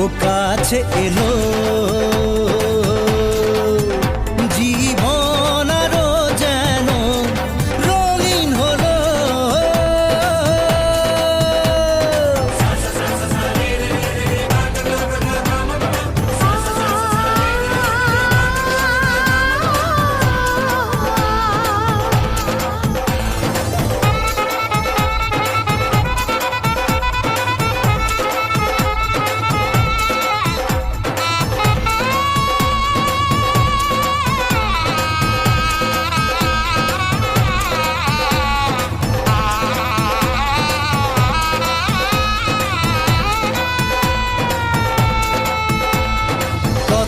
ও কাছে এলো।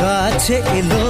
কাছে এলো।